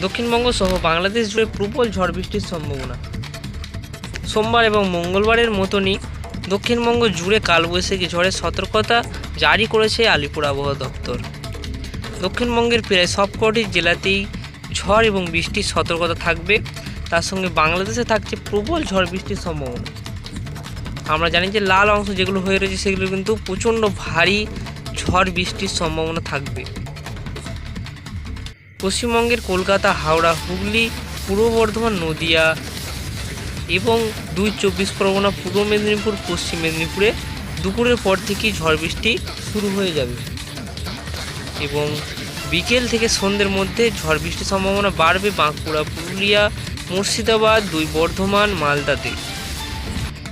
দক্ষিণবঙ্গ সহ বাংলাদেশ জুড়ে প্রবল ঝড় বৃষ্টির সম্ভাবনা। সোমবার এবং মঙ্গলবারের মতনই দক্ষিণবঙ্গ জুড়ে কালবৈশাখী ঝড়ের সতর্কতা জারি করেছে আলিপুর আবহাওয়া দপ্তর। দক্ষিণবঙ্গের প্রায় সবকটি জেলাতেই ঝড় এবং বৃষ্টির সতর্কতা থাকবে। তার সঙ্গে বাংলাদেশে থাকছে প্রবল ঝড় বৃষ্টির সম্ভাবনা। আমরা জানি যে লাল অংশ যেগুলো হয়ে রয়েছে সেগুলো কিন্তু প্রচণ্ড ভারী ঝড় বৃষ্টির সম্ভাবনা থাকবে। পশ্চিমবঙ্গের কলকাতা, হাওড়া, হুগলি, পূর্ব বর্ধমান, নদিয়া এবং দুই চব্বিশ পরগনা, পূর্ব মেদিনীপুর, পশ্চিম মেদিনীপুরে দুপুরের পর থেকেই ঝড় বৃষ্টি শুরু হয়ে যাবে এবং বিকেল থেকে সন্ধ্যের মধ্যে ঝড় বৃষ্টির সম্ভাবনা বাড়বে বাঁকুড়া, পুরুলিয়া, মুর্শিদাবাদ, দুই বর্ধমান, মালদাতে।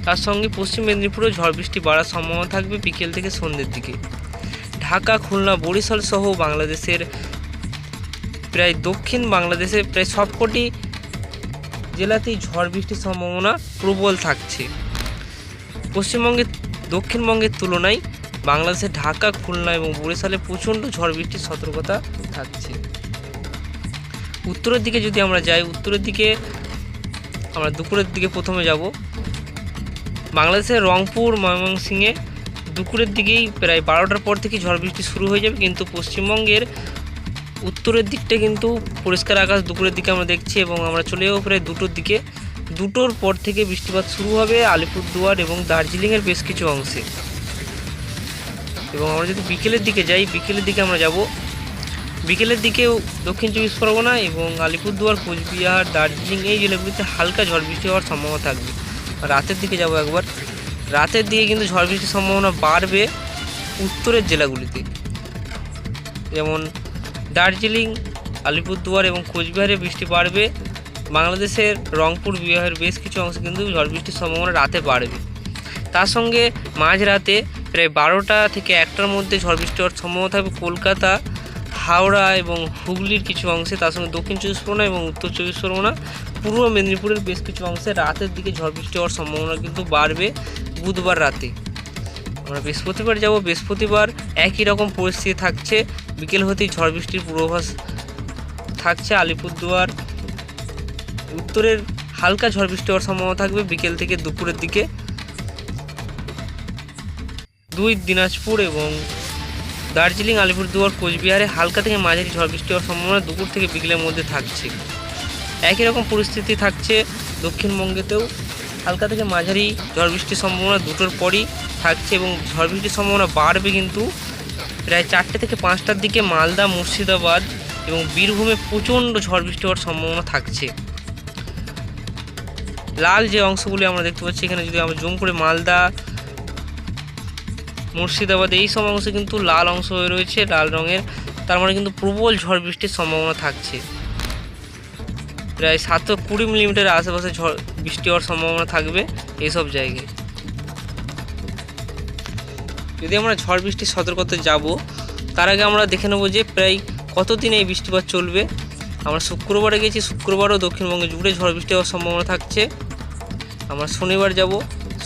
তার সঙ্গে পশ্চিম মেদিনীপুরেও ঝড় বৃষ্টি বাড়ার সম্ভাবনা থাকবে বিকেল থেকে সন্ধ্যের দিকে। ঢাকা, খুলনা, বরিশাল সহ বাংলাদেশের প্রায় দক্ষিণ বাংলাদেশের প্রায় সবকটি জেলাতেই ঝড় বৃষ্টির সম্ভাবনা প্রবল থাকছে। পশ্চিমবঙ্গের দক্ষিণবঙ্গের তুলনায় বাংলাদেশের ঢাকা, খুলনা এবং বরিশালে প্রচণ্ড ঝড় বৃষ্টির সতর্কতা থাকছে। উত্তরের দিকে যদি আমরা যাই, উত্তরের দিকে আমরা দুপুরের দিকে প্রথমে যাব। বাংলাদেশের রংপুর, ময়মনসিংহে দুপুরের দিকেই প্রায় বারোটার পর থেকে ঝড় বৃষ্টি শুরু হয়ে যাবে, কিন্তু পশ্চিমবঙ্গের উত্তরের দিকটা কিন্তু পরিষ্কার আকাশ, দুপুরের দিকে আমরা দেখছি এবং আমরা চলে যাব দুটোর দিকে। দুটোর পর থেকে বৃষ্টিপাত শুরু হবে আলিপুরদুয়ার এবং দার্জিলিংয়ের বেশ কিছু অংশে। এবং আমরা যদি বিকেলের দিকে যাই, বিকেলের দিকে আমরা যাব। বিকেলের দিকেও দক্ষিণ চব্বিশ পরগনা এবং আলিপুরদুয়ার, কোচবিহার, দার্জিলিং এই জেলাগুলিতে হালকা ঝড় বৃষ্টি হওয়ার সম্ভাবনা থাকবে। রাতের দিকে যাব একবার। রাতের দিকে কিন্তু ঝড় বৃষ্টির সম্ভাবনা বাড়বে উত্তরের জেলাগুলিতে। যেমন দার্জিলিং, আলিপুরদুয়ার এবং কোচবিহারে বৃষ্টি বাড়বে। বাংলাদেশের রংপুর, বিহারের বেশ কিছু অংশে কিন্তু ঝড় বৃষ্টির সম্ভাবনা রাতে বাড়বে। তার সঙ্গে মাঝরাতে প্রায় বারোটা থেকে একটার মধ্যে ঝড় বৃষ্টি হওয়ার সম্ভাবনা থাকবে কলকাতা, হাওড়া এবং হুগলির কিছু অংশে, তার সঙ্গে দক্ষিণ চব্বিশ পরগনা এবং উত্তর চব্বিশ পরগনা। পূর্ব মেদিনীপুরের বেশ কিছু অংশে রাতের দিকে ঝড় বৃষ্টি হওয়ার সম্ভাবনা কিন্তু বাড়বে বুধবার রাতে। আমরা বৃহস্পতিবার যাব। বৃহস্পতিবার একই রকম পরিস্থিতি থাকছে। বিকেল হতেই ঝড় বৃষ্টির পূর্বাভাস থাকছে আলিপুরদুয়ার। উত্তরের হালকা ঝড় বৃষ্টি হওয়ার সম্ভাবনা থাকবে বিকেল থেকে দুপুরের দিকে। দুই দিনাজপুর এবং দার্জিলিং, আলিপুরদুয়ার, কোচবিহারে হালকা থেকে মাঝারি ঝড় বৃষ্টি হওয়ার সম্ভাবনা দুপুর থেকে বিকেলের মধ্যে থাকছে। একই রকম পরিস্থিতি থাকছে দক্ষিণবঙ্গেতেও। হালকা থেকে মাঝারি ঝড় বৃষ্টির সম্ভাবনা দুটোর পরই থাকছে এবং ঝড় বৃষ্টির সম্ভাবনা বাড়বে কিন্তু প্রায় চারটে থেকে পাঁচটার দিকে মালদা, মুর্শিদাবাদ এবং বীরভূমে প্রচণ্ড ঝড় বৃষ্টি হওয়ার সম্ভাবনা থাকছে। লাল যে অংশগুলি আমরা দেখতে পাচ্ছি, এখানে যদি আমরা জুম করে মালদা, মুর্শিদাবাদ, এই সব অংশে কিন্তু লাল অংশ হয়ে রয়েছে, লাল রঙের। তার মানে কিন্তু প্রবল ঝড় বৃষ্টির সম্ভাবনা থাকছে। প্রায় সাতশো কুড়ি মিলিমিটারের আশেপাশে ঝড় বৃষ্টি হওয়ার সম্ভাবনা থাকবে এইসব জায়গায়। যদি আমরা ঝড় বৃষ্টির সতর্কতা যাব, তার আগে আমরা দেখে নেব যে প্রায় কতদিন এই বৃষ্টিপাত চলবে। আমরা শুক্রবারে গেছি, শুক্রবারও দক্ষিণবঙ্গে জুড়ে ঝড় বৃষ্টি হওয়ার সম্ভাবনা থাকছে। আমরা শনিবার যাব,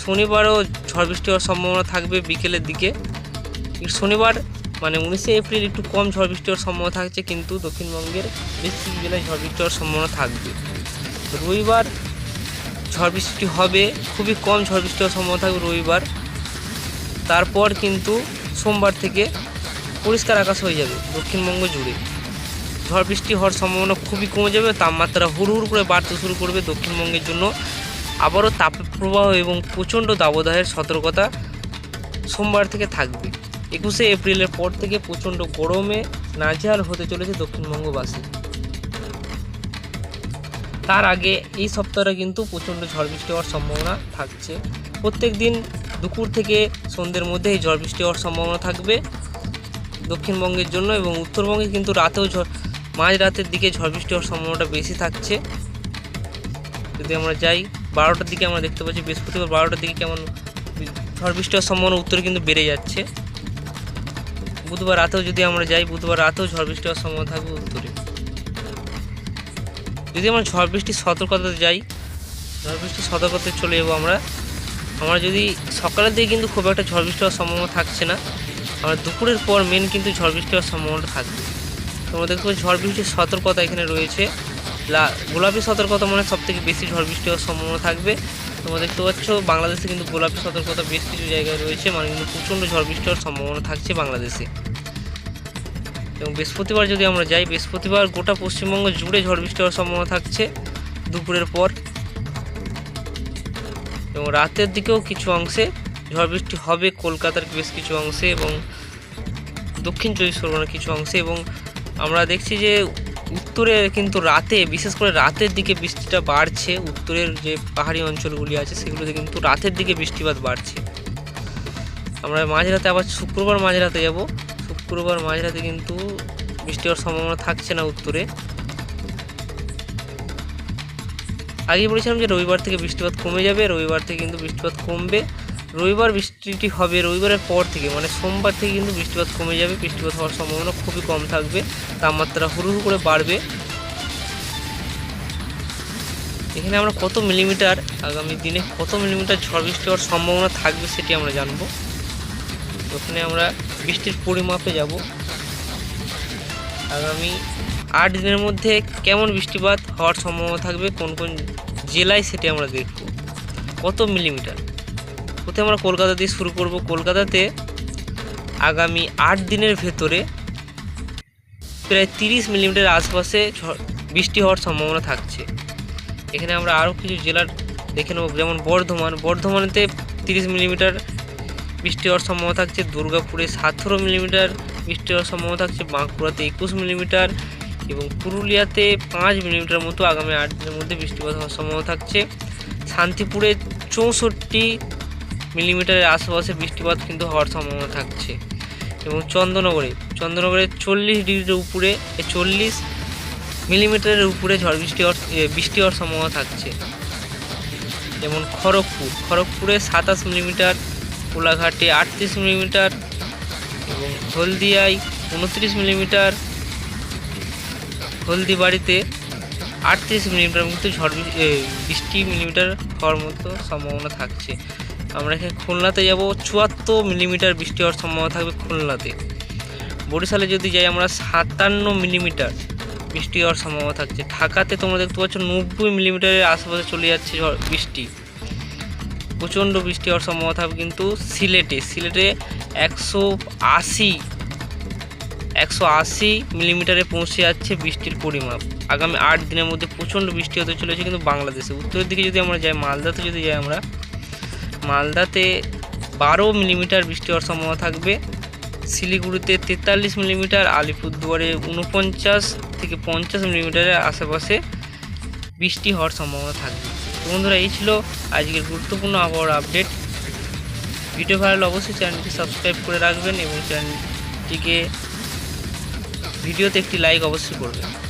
শনিবারও ঝড় বৃষ্টি হওয়ার সম্ভাবনা থাকবে বিকেলের দিকে। শনিবার মানে উনিশে এপ্রিল একটু কম ঝড় বৃষ্টি হওয়ার সম্ভাবনা থাকছে, কিন্তু দক্ষিণবঙ্গের বেশ জেলায় ঝড় বৃষ্টি হওয়ার সম্ভাবনা থাকবে। রবিবার ঝড় বৃষ্টি হবে, খুবই কম ঝড় বৃষ্টি হওয়ার সম্ভাবনা থাকবে রবিবার। তারপর কিন্তু সোমবার থেকে পরিষ্কার আকাশ হয়ে যাবে দক্ষিণবঙ্গ জুড়ে। ঝড় বৃষ্টি হওয়ার সম্ভাবনা খুবই কমে যাবে, তাপমাত্রা হুড় হুড় করে বাড়তে শুরু করবে দক্ষিণবঙ্গের জন্য। আবারও তাপপ্রবাহ এবং প্রচণ্ড দাবদাহের সতর্কতা সোমবার থেকে থাকবে। একুশে এপ্রিলের পর থেকে প্রচণ্ড গরমে নাজেহাল হতে চলেছে দক্ষিণবঙ্গবাসী। তার আগে এই সপ্তাহে কিন্তু প্রচণ্ড ঝড় বৃষ্টি হওয়ার সম্ভাবনা থাকছে। প্রত্যেক দিন দুপুর থেকে সন্ধ্যের মধ্যে এই ঝড় বৃষ্টি হওয়ার সম্ভাবনা থাকবে। দক্ষিণবঙ্গের জন্য এবং উত্তরবঙ্গে কিন্তু রাতেও ঝড়, মাঝ রাতের দিকে ঝড় বৃষ্টি হওয়ার সম্ভাবনাটা বেশি থাকছে। যদি আমরা যাই, বারোটার দিকে আমরা দেখতে পাচ্ছি বৃহস্পতিবার বারোটার দিকে কেমন ঝড় বৃষ্টি হওয়ার সম্ভাবনা উত্তরে কিন্তু বেড়ে যাচ্ছে। বুধবার রাতেও যদি আমরা যাই, বুধবার রাতেও ঝড় বৃষ্টি হওয়ার সম্ভাবনা থাকবে উত্তরে। যদি আমরা ঝড় বৃষ্টির সতর্কতাতে যাই, ঝড় বৃষ্টির সতর্কতায় চলে যাব আমরা। আমরা যদি সকালের দিকে কিন্তু খুব একটা ঝড় বৃষ্টি হওয়ার সম্ভাবনা থাকছে না আমরা দুপুরের পর মেন কিন্তু ঝড় বৃষ্টি হওয়ার সম্ভাবনাটা থাকবে। তোমরা পাচ্ছ ঝড় বৃষ্টির সতর্কতা এখানে রয়েছে। গোলাপি সতর্কতা মানে সব থেকে বেশি ঝড় বৃষ্টি হওয়ার সম্ভাবনা থাকবে। তোমরা দেখতে পাচ্ছ বাংলাদেশে কিন্তু গোলাপি সতর্কতা বেশ কিছু জায়গায় রয়েছে মানে কিন্তু প্রচণ্ড ঝড় বৃষ্টি হওয়ার সম্ভাবনা থাকছে বাংলাদেশে। এবং বৃহস্পতিবার যদি আমরা যাই, বৃহস্পতিবার গোটা পশ্চিমবঙ্গ জুড়ে ঝড় বৃষ্টি হওয়ার সম্ভাবনা থাকছে। দুপুরের পর এবং রাতের দিকেও কিছু অংশে ঝড় বৃষ্টি হবে, কলকাতার বেশ কিছু অংশে এবং দক্ষিণ চব্বিশ পরগনার কিছু অংশে এবং আমরা দেখছি যে উত্তরে কিন্তু রাতে, বিশেষ করে রাতের দিকে বৃষ্টিটা বাড়ছে, উত্তরের যে পাহাড়ি অঞ্চলগুলি আছে সেগুলোতে কিন্তু রাতের দিকে বৃষ্টিপাত বাড়ছে। আমরা মাঝরাতে আবার শুক্রবার মাঝরাতে যাব। শুক্রবার মাঝরাতে কিন্তু বৃষ্টি হওয়ার সম্ভাবনা থাকছে না উত্তরে। আগে বলেছিলাম যে রবিবার থেকে বৃষ্টিপাত কমে যাবে, রবিবার থেকে কিন্তু বৃষ্টিপাত কমবে। রবিবার বৃষ্টিটি হবে রবিবারের পর থেকে মানে সোমবার থেকে কিন্তু বৃষ্টিপাত কমে যাবে, বৃষ্টিপাত হওয়ার সম্ভাবনা খুবই কম থাকবে, তাপমাত্রা হুড়ু হুড়ু করে বাড়বে। এখানে আমরা কত মিলিমিটার, আগামী দিনে কত মিলিমিটার ঝড় বৃষ্টি হওয়ার সম্ভাবনা থাকবে সেটি আমরা জানব। ওখানে আমরা বৃষ্টির পরিমাপে যাব। আগামী আট দিনের মধ্যে কেমন বৃষ্টিপাত হওয়ার সম্ভাবনা থাকবে? কোন কোন জেলায় সেটি আমরা দেখব। কত মিলিমিটার? প্রথমে আমরা কলকাতা দিয়ে শুরু করব। কলকাতাতে আগামী আট দিনের ভেতরে প্রায় তিরিশ মিলিমিটার আশপাশে বৃষ্টি হওয়ার সম্ভাবনা থাকছে। এখানে আমরা আরও কিছু জেলার দেখে নেব। যেমন বর্ধমান। বর্ধমানেতে তিরিশ মিলিমিটার বৃষ্টি হওয়ার সম্ভাবনা থাকছে। দুর্গাপুরে সতেরো মিলিমিটার বৃষ্টি হওয়ার সম্ভাবনা থাকছে। বাঁকুড়াতে একুশ মিলিমিটার এবং পুরুলিয়াতে পাঁচ মিলিমিটার মতো আগামী আট দিনের মধ্যে বৃষ্টিপাত হওয়ার সম্ভাবনা থাকছে। শান্তিপুরে চৌষট্টি মিলিমিটারের আশেপাশে বৃষ্টিপাত কিন্তু হওয়ার সম্ভাবনা থাকছে। এবং চন্দ্রনগরে চন্দ্রনগরে চল্লিশ ডিগ্রির উপরে চল্লিশ মিলিমিটারের উপরে ঝড় বৃষ্টি বৃষ্টি হওয়ার সম্ভাবনা থাকছে। যেমন খড়গপুর, খড়গপুরে সাতাশ মিলিমিটার, কোলাঘাটে আটত্রিশ মিলিমিটার এবং হলদিয়ায় উনত্রিশ মিলিমিটার হলদিবাড়িতে আটত্রিশ মিলিমিটার মতো ঝড় বৃষ্টি মিলিমিটার হওয়ার মতো সম্ভাবনা থাকছে। আমরা এখানে খুলনাতে যাব, চুয়াত্তর মিলিমিটার বৃষ্টি হওয়ার সম্ভাবনা থাকবে খুলনাতে। বরিশালে যদি যাই, আমরা সাতান্ন মিলিমিটার বৃষ্টি হওয়ার সম্ভাবনা থাকছে। ঢাকাতে তোমরা দেখতে পাচ্ছ নব্বই মিলিমিটারের আশেপাশে চলে যাচ্ছে ঝড়, বৃষ্টি। প্রচণ্ড বৃষ্টি হওয়ার সম্ভাবনা থাকবে কিন্তু সিলেটে। সিলেটে একশো আশি একশো আশি মিলিমিটারে পৌঁছে যাচ্ছে বৃষ্টির পরিমাপ। আগামী আট দিনের মধ্যে প্রচণ্ড বৃষ্টি হতে চলেছে কিন্তু বাংলাদেশে। উত্তরের দিকে যদি আমরা যাই, মালদাতে যদি যাই আমরা, মালদাতে বারো মিলিমিটার বৃষ্টি হওয়ার সম্ভাবনা থাকবে। শিলিগুড়িতে তেতাল্লিশ মিলিমিটার, আলিপুরদুয়ারে উনপঞ্চাশ থেকে পঞ্চাশ মিলিমিটারের আশেপাশে বৃষ্টি হওয়ার সম্ভাবনা থাকবে। বন্ধুরা, এই ছিল আজকের গুরুত্বপূর্ণ আবহাওয়ার আপডেট। ভিডিও ভালো অবশ্যই চ্যানেলটি সাবস্ক্রাইব করে রাখবেন এবং চ্যানেলটিকে ভিডিওতে একটি লাইক অবশ্যই করবেন